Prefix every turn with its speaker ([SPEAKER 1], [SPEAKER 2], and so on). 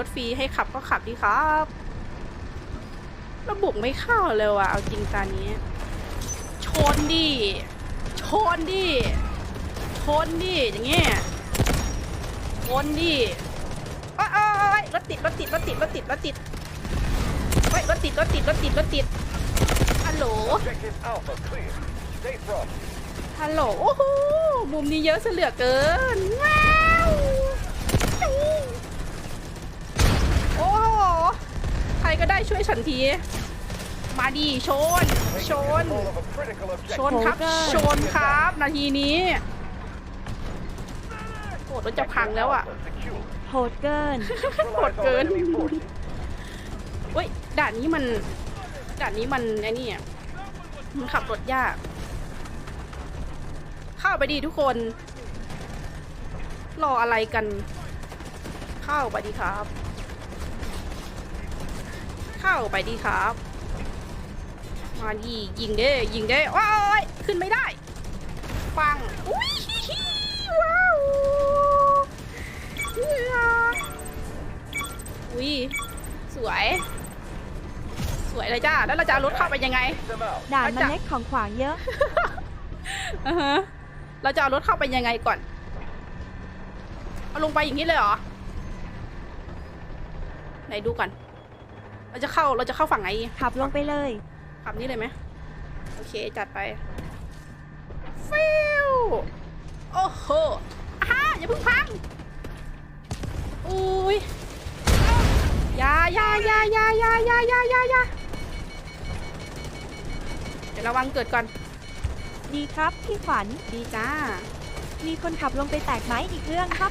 [SPEAKER 1] รถฟรีให้ขับก็ขับดีครับ ระบุกไม่เข้าเลยว่ะ เอาจริงตอนนี้ ชนดิ ชนดิ ชนดิ อย่างเงี้ย ชนดิโอ้ยโอ้ยรถติดรถติดรถติดรถติดรถติดเฮ้ยรถติดรถติดรถติดรถติดฮัลโหลฮัลโหลโอ้โหมุมนี้เยอะเสยเหลือเกินว้าว โอ้โห ใครก็ได้ ช่วยฉันที มาดีชน
[SPEAKER 2] Taking
[SPEAKER 1] ชน
[SPEAKER 2] control of a critical
[SPEAKER 1] ช
[SPEAKER 2] objective.
[SPEAKER 1] นครับ ชนครับ นาทีนี้โอ้รถจะพังแล้วอะ
[SPEAKER 2] Alpha secure.
[SPEAKER 3] โหดเกิน
[SPEAKER 2] Neutralize all
[SPEAKER 1] Hột
[SPEAKER 2] enemy
[SPEAKER 1] cơn.
[SPEAKER 2] forces.
[SPEAKER 1] เฮ้ยด่านนี้มันด่านนี้มันไอ้นี่อะมันขับรถยาก เข้าไปดีทุกคน รออะไรกัน เข้าไปดีครับเข้าไปดีครับ มาดียิงเด้ยิงเด้ว้ายขึ้นไม่ได้ฟังอุ้ยว้าวอุ้ยสวย สวยเลยจ้า แล้วเราจะเอารถเข้าไปยังไง
[SPEAKER 2] Take them out.
[SPEAKER 3] ด่านมัน
[SPEAKER 1] อาจจะ
[SPEAKER 3] เล็กของขวางเยอะ
[SPEAKER 1] อือฮะเราจะเอารถเข้าไปยังไงก่อน เอาลงไปอย่างนี้เลยเหรอ ไหนดูก่อน เราจะเข้าเราจะเข้าฝั่งไหน
[SPEAKER 3] ขับลงไปเลย
[SPEAKER 1] ขับนี้เลยไหมโอเคจัดไปฟิวโอ้โหอ่าอย่าเพิ่งพังอุ้ยอยาอยาอยาอยาอยาอยาอยาอยาอยาเดี๋ยวระวังเกิดก่อน
[SPEAKER 3] ดีครับพี่ขวัญ
[SPEAKER 1] ดีจ้า
[SPEAKER 3] มีคนขับลงไปแตกไหมอีกเรื่องครับ